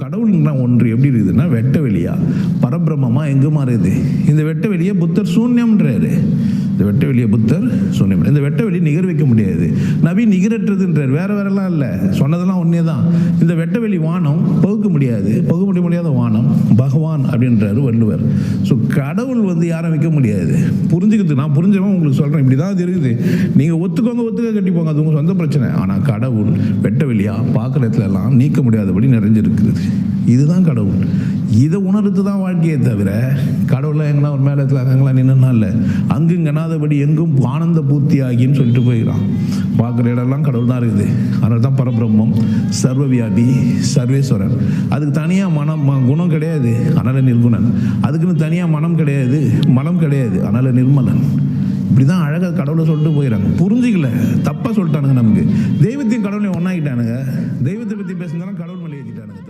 கடவுள்னா ஒன்று. எப்படி இருக்குதுன்னா வெட்ட வெளியா பரபிரமமா எங்கே மாறுது இந்த வெட்ட வெளியை புத்தர் சூன்யம்ன்றாரு. இந்த வெட்ட வெளியை புத்தர் சூன்யம். இந்த வெட்ட வெளி நிகர் வைக்க முடியாது. நபி நிகரற்றதுன்றார். வேற வேறலாம் இல்லை. சொன்னதெல்லாம் ஒன்றே தான் இந்த வெட்ட வெளி வானம் பகுக்க முடியாது. பகுக்க முடியாத வானம் பகவான் அப்படின்றாரு வள்ளுவர். ஸோ கடவுள் வந்து யாரும் வைக்க முடியாது? புரிஞ்சுக்கிறது நான் புரிஞ்சவன் உங்களுக்கு சொல்கிறேன் இப்படி தான் தெரியுது. இருக்குது நீங்கள் ஒத்துக்கோங்க ஒத்துக்க கட்டிப்போங்க. அது உங்கள் சொந்த பிரச்சனை. ஆனால் கடவுள் வெட்ட பார்க்குற இடத்துல எல்லாம் நீக்க முடியாதபடி நிறைஞ்சிருக்கிறது இதுதான் கடவுள். இதை உணர்த்து தான் வாழ்க்கையே தவிர கடவுளை எங்கன்னா ஒரு மேலே இடத்துல அங்கெல்லாம் நின்றுனா இல்லை. அங்கு இங்கனாதபடி எங்கும் ஆனந்த பூர்த்தி ஆகின்னு சொல்லிட்டு போயிடலாம் பார்க்குற இடம்லாம் கடவுள் தான் இருக்குது. அதனால தான் பரபிரம்மம் சர்வவியாபி சர்வேஸ்வரன் அதுக்கு தனியாக மனம் ம- குணம் கிடையாது அதனால் நிர்குணன். அதுக்குன்னு தனியாக மனம் கிடையாது மலம் கிடையாது அதனால் நிர்மலன். இப்படி தான் அழகாக கடவுளை சொல்லிட்டு போயிடறாங்க புரிஞ்சிக்கல தப்பாக சொல்லிட்டானுங்க நமக்கு. தெய்வத்தையும் கடவுளையும் ஒன்றாகிட்டானுங்க தெய்வத்தை பற்றி பேசுனாலும் கடவுள் மேலே ஏற்றிட்டானுங்க